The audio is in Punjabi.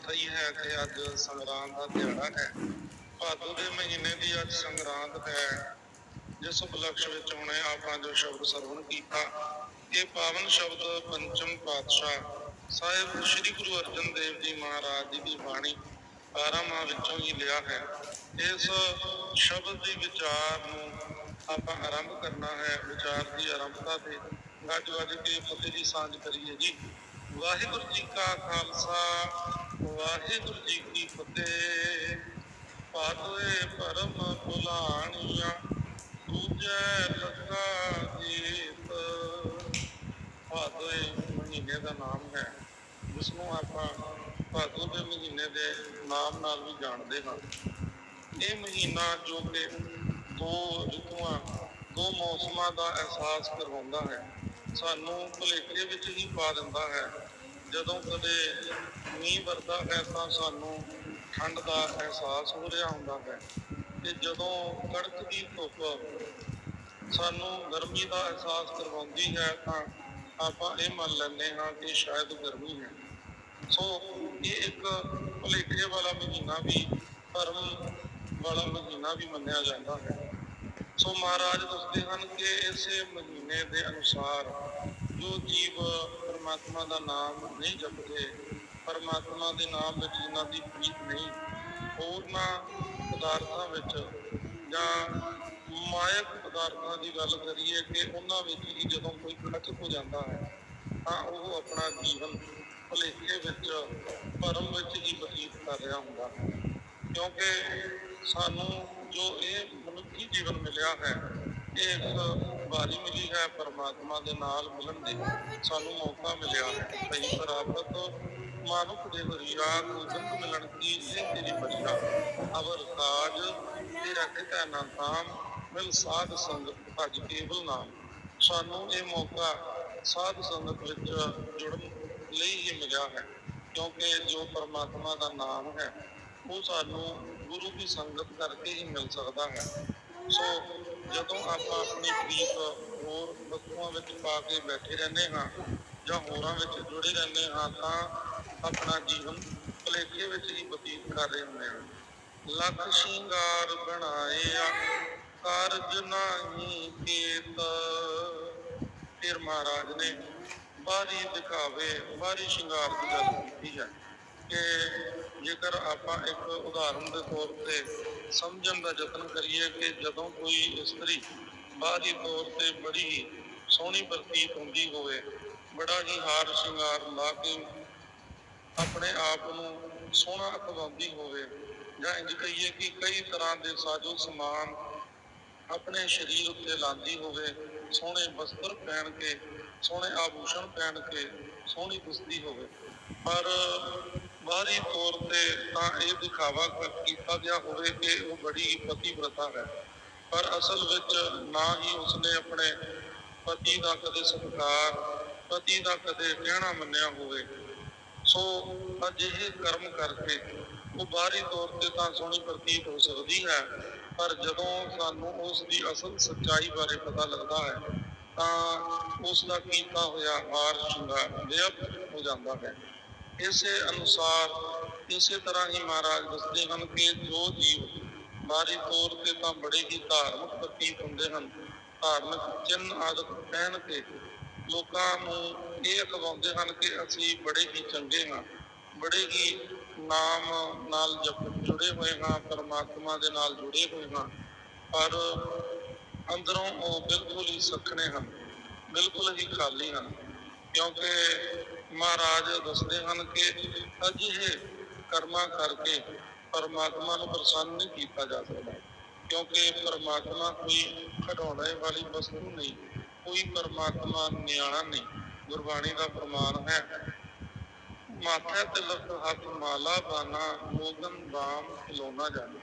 ਪਤਾ ਹੀ ਹੈ ਕਿ ਅੱਜ ਸੰਗਰਾਂਦ ਦਾ ਦਿਹਾੜਾ ਹੈ। ਭਾਦੋ ਦੇ ਮਹੀਨੇ ਦੀ ਅੱਜ ਸੰਗਰਾਂਦ ਹੈ। ਜਿਸ ਉਪਲਕਸ਼ ਵਿੱਚ ਹੁਣੇ ਆਪਾਂ ਜੋ ਸ਼ਬਦ ਸਰਵਣ ਕੀਤਾ, ਇਹ ਪਾਵਨ ਸ਼ਬਦ ਪੰਚਮ ਪਾਤਸ਼ਾਹ ਸਾਹਿਬ ਸ੍ਰੀ ਗੁਰੂ ਅਰਜਨ ਦੇਵ ਜੀ ਮਹਾਰਾਜ ਜੀ ਦੀ ਬਾਣੀ ਆਰਾਮਾਂ ਵਿੱਚੋਂ ਹੀ ਲਿਆ ਹੈ। ਇਸ ਸ਼ਬਦ ਦੀ ਵਿਚਾਰ ਨੂੰ ਆਪਾਂ ਆਰੰਭ ਕਰਨਾ ਹੈ। ਵਿਚਾਰ ਦੀ ਆਰੰਭਤਾ ਤੇ ਗੱਜ ਵੱਜ ਕੇ ਫਤਿਹ ਦੀ ਸਾਂਝ ਕਰੀਏ ਜੀ। ਵਾਹਿਗੁਰੂ ਜੀ ਕਾ ਖਾਲਸਾ ਵਾਹਿਗੁਰੂ ਜੀ ਕੀ ਫਤਿਹ। ਪਾਤੋਏ ਪਰਮ ਭੁਲਾਣੀਆਂ ਦੂਜੈ ਲੱਗਾ ਜੀਤ। ਭਾਦੋਏ ਮਹੀਨੇ ਦਾ ਨਾਮ ਹੈ ਜਿਸ ਨੂੰ ਆਪਾਂ ਭਾਦੋ ਦੇ ਮਹੀਨੇ ਦੇ ਨਾਮ ਨਾਲ ਵੀ ਜਾਣਦੇ ਹਾਂ। ਇਹ ਮਹੀਨਾ ਜੋ ਕਿ ਦੋ ਰਿਤੂਆਂ, ਦੋ ਮੌਸਮਾਂ ਦਾ ਅਹਿਸਾਸ ਕਰਵਾਉਂਦਾ ਹੈ, ਸਾਨੂੰ ਭੁਲੇਖੇ ਵਿੱਚ ਹੀ ਪਾ ਦਿੰਦਾ ਹੈ। ਜਦੋਂ ਕਦੇ ਮੀਂਹ ਵਰਦਾ ਹੈ ਤਾਂ ਸਾਨੂੰ ਠੰਡ ਦਾ ਅਹਿਸਾਸ ਹੋ ਰਿਹਾ ਹੁੰਦਾ ਹੈ ਤੇ ਜਦੋਂ ਕੜਕਦੀ ਧੁੱਪ ਸਾਨੂੰ ਗਰਮੀ ਦਾ ਅਹਿਸਾਸ ਕਰਵਾਉਂਦੀ ਹੈ ਤਾਂ ਆਪਾਂ ਇਹ ਮੰਨ ਲੈਂਦੇ ਹਾਂ ਕਿ ਸ਼ਾਇਦ ਗਰਮੀ ਹੈ। ਸੋ ਇਹ ਇੱਕ ਭੁਲੇਖੇ ਵਾਲਾ ਮਹੀਨਾ ਵੀ ਧਰਮ ਵਾਲਾ ਮਹੀਨਾ ਵੀ ਮੰਨਿਆ ਜਾਂਦਾ ਹੈ। ਸੋ ਮਹਾਰਾਜ ਦੱਸਦੇ ਹਨ ਕਿ ਇਸੇ ਮਹੀਨੇ ਦੇ ਅਨੁਸਾਰ ਜੋ ਜੀਵ ਪਰਮਾਤਮਾ ਦਾ ਨਾਮ ਨਹੀਂ ਜਪਦੇ, ਪਰਮਾਤਮਾ ਦੇ ਨਾਮ ਵਿੱਚ ਜਿਨ੍ਹਾਂ ਦੀ ਪ੍ਰੀਤ ਨਹੀਂ ਹੋਰਨਾਂ ਪਦਾਰਥਾਂ ਵਿੱਚ ਜਾਂ ਮਾਇਕ ਪਦਾਰਥਾਂ ਦੀ ਗੱਲ ਕਰੀਏ ਕਿ ਉਹਨਾਂ ਵਿੱਚ ਹੀ ਜਦੋਂ ਕੋਈ ਖਤਮ ਹੋ ਜਾਂਦਾ ਹੈ, ਤਾਂ ਉਹ ਆਪਣਾ ਜੀਵਨ ਭੁਲੇਖੇ ਵਿੱਚ, ਭਰਮ ਵਿੱਚ ਹੀ ਬਤੀਤ ਕਰ ਰਿਹਾ ਹੁੰਦਾ ਹੈ। ਕਿਉਂਕਿ ਸਾਨੂੰ ਜੋ ਇਹ ਮਨੁੱਖੀ ਜੀਵਨ ਮਿਲਿਆ ਹੈ ਇਹ ਇੱਕ ਵਾਰੀ ਮਿਲੀ ਹੈ, ਪਰਮਾਤਮਾ ਦੇ ਨਾਲ ਮਿਲਣ ਦੀ ਸਾਨੂੰ ਮੌਕਾ ਮਿਲਿਆ ਹੈ। ਸਹੀ ਪ੍ਰਾਪਤ ਮਾਨੁਖ ਦੇ ਹਰੀਆ ਗੋਬਿੰਦ ਮਿਲਣ ਦੀ ਇਹ ਤੇਰੀ ਬਖਸ਼ਾ ਅਵਰ ਕਾਜ ਤੇਰਾ ਕਿਤਾ ਨਾ ਤਾਮ ਮਿਲ ਸਾਧ ਸੰਗਤ ਭਜ ਕੇਵਲ ਨਾਮ। ਸਾਨੂੰ ਇਹ ਮੌਕਾ ਸਾਧ ਸੰਗਤ ਵਿੱਚ ਜੁੜਨ ਲਈ ਹੀ ਮਿਲਿਆ ਹੈ, ਕਿਉਂਕਿ ਜੋ ਪਰਮਾਤਮਾ ਦਾ ਨਾਮ ਹੈ, ਉਹ ਸਾਨੂੰ ਗੁਰੂ ਦੀ ਸੰਗਤ ਕਰਕੇ ਹੀ ਮਿਲ ਸਕਦਾ ਹੈ। ਸੋ ਜਦੋਂ ਆਪਾਂ ਆਪਣੀ ਪ੍ਰੀਤ ਹੋਰ ਵਸਤੂਆਂ ਵਿੱਚ ਪਾ ਕੇ ਬੈਠੇ ਰਹਿੰਦੇ ਹਾਂ ਜਾਂ ਹੋਰਾਂ ਵਿੱਚ ਜੁੜੇ ਰਹਿੰਦੇ ਹਾਂ ਤਾਂ ਆਪਣਾ ਜੀਵਨ ਭੁਲੇਖੇ ਵਿੱਚ ਹੀ ਬਤੀਤ ਕਰ ਰਹੇ ਹੁੰਦੇ ਹਾਂ। ਲੱਖ ਸ਼ਿੰਗਾਰ ਬਣਾਇਆ, ਕਾਰਜ ਨਹੀਂ ਕੀਤ। ਫਿਰ ਮਹਾਰਾਜ ਨੇ ਬਾਹਰੀ ਦਿਖਾਵੇ ਬਾਹਰੀ ਸ਼ਿੰਗਾਰ ਦੀ ਗੱਲ ਕੀਤੀ ਹੈ ਕਿ ਜੇਕਰ ਆਪਾਂ ਇੱਕ ਉਦਾਹਰਨ ਦੇ ਤੌਰ ਤੇ ਸਮਝਣ ਦਾ ਯਤਨ ਕਰੀਏ ਕਿ ਜਦੋਂ ਕੋਈ ਇਸਤਰੀ ਬਾਹਰੀ ਤੌਰ ਤੇ ਬੜੀ ਸੋਹਣੀ ਪ੍ਰਤੀਤ ਹੁੰਦੀ ਹੋਵੇ, ਬੜਾ ਹੀ ਹਾਰ ਸ਼ਿੰਗਾਰ ਲਾ ਕੇ ਆਪਣੇ ਆਪ ਨੂੰ ਸੋਹਣਾ ਅਖਵਾਉਂਦੀ ਹੋਵੇ, ਜਾਂ ਇੰਜ ਕਹੀਏ ਕਿ ਕਈ ਤਰ੍ਹਾਂ ਦੇ ਸਾਜੋ ਸਮਾਨ ਆਪਣੇ ਸਰੀਰ ਉੱਤੇ ਲਾਂਦੀ ਹੋਵੇ, ਸੋਹਣੇ ਵਸਤਰ ਪਹਿਨ ਕੇ, ਸੋਹਣੇ ਆਭੂਸ਼ਣ ਪਹਿਨ ਕੇ ਸੋਹਣੀ ਦਿਸਦੀ ਹੋਵੇ, ਪਰ ਬਾਹਰੀ ਤੌਰ ਤੇ ਤਾਂ ਇਹ ਦਿਖਾਵਾ ਕੀਤਾ ਗਿਆ ਹੋਵੇ ਕਿ ਉਹ ਬੜੀ ਪਤੀ ਪ੍ਰਥਾ ਹੈ। ਪਰ ਅਸਲ ਵਿੱਚ ਨਾ ਹੀ ਉਸਨੇ ਆਪਣੇ ਪਤੀ ਦਾ ਕਦੇ ਸਤਿਕਾਰ, ਪਤੀ ਦਾ ਕਦੇ ਕਹਿਣਾ ਮੰਨਿਆ ਹੋਵੇ। ਸੋ ਅਜਿਹੇ ਕਰਮ ਕਰਕੇ ਉਹ ਬਾਹਰੀ ਤੌਰ ਤੇ ਤਾਂ ਸੋਹਣੀ ਪ੍ਰਤੀਤ ਹੋ ਸਕਦੀ ਹੈ, ਪਰ ਜਦੋਂ ਸਾਨੂੰ ਉਸ ਦੀ ਅਸਲ ਸੱਚਾਈ ਬਾਰੇ ਪਤਾ ਲੱਗਦਾ ਹੈ, ਤਾਂ ਉਸ ਦਾ ਕੀਤਾ ਹੋਇਆ ਹਾਰ ਸ਼ਿੰਗਾਰ ਬੇਅਬ ਹੋ ਜਾਂਦਾ ਹੈ। ਇਸੇ ਅਨੁਸਾਰ ਇਸੇ ਤਰ੍ਹਾਂ ਹੀ ਮਹਾਰਾਜ ਦੱਸਦੇ ਹਨ ਕਿ ਜੋ ਜੀਵ ਬਾਹਰੀ ਤੌਰ ਤੇ ਤਾਂ ਬੜੇ ਹੀ ਧਾਰਮਿਕ ਪ੍ਰਤੀਤ ਹੁੰਦੇ ਹਨ। ਧਾਰਮਿਕ ਚਿੰਨ੍ਹ ਆਦਿਕ ਪਹਿਨ ਕੇ ਲੋਕਾਂ ਨੂੰ ਇਹ ਅਖਵਾਉਂਦੇ ਹਨ ਕਿ ਅਸੀਂ ਬੜੇ ਹੀ ਚੰਗੇ ਹਾਂ, ਬੜੇ ਹੀ ਨਾਮ ਨਾਲ ਜਪ ਜੁੜੇ ਹੋਏ ਹਾਂ, ਪਰਮਾਤਮਾ ਦੇ ਨਾਲ ਜੁੜੇ ਹੋਏ ਹਾਂ। ਪਰ ਅੰਦਰੋਂ ਉਹ ਬਿਲਕੁਲ ਹੀ ਸੱਖਣੇ ਹਨ, ਬਿਲਕੁਲ ਹੀ ਖਾਲੀ ਹਨ, ਕਿਉਂਕਿ ਮਹਾਰਾਜ ਦੱਸਦੇ ਹਨ ਕਿ ਅਜਿਹੇ ਕਰਮਾਂ ਕਰਕੇ ਪਰਮਾਤਮਾ ਨੂੰ ਪ੍ਰਸੰਨ ਨਹੀਂ ਕੀਤਾ ਜਾ ਸਕਦਾ, ਕਿਉਂਕਿ ਪਰਮਾਤਮਾ ਕੋਈ ਖਿਡੌਣੇ ਵਾਲੀ ਵਸਤੂ ਨਹੀਂ, ਕੋਈ ਪਰਮਾਤਮਾ ਨਿਆਣਾ ਨਹੀਂ, ਗੁਰਬਾਣੀ ਦਾ ਪ੍ਰਮਾਣ ਹੈ। ਮਾਥੇ ਤਿਲਕ ਹੱਥ ਮਾਲਾ ਬਾਨਾ, ਮੋਗਨ ਬਾਮ ਖਿਲੋਣਾ ਜਾਣੇ।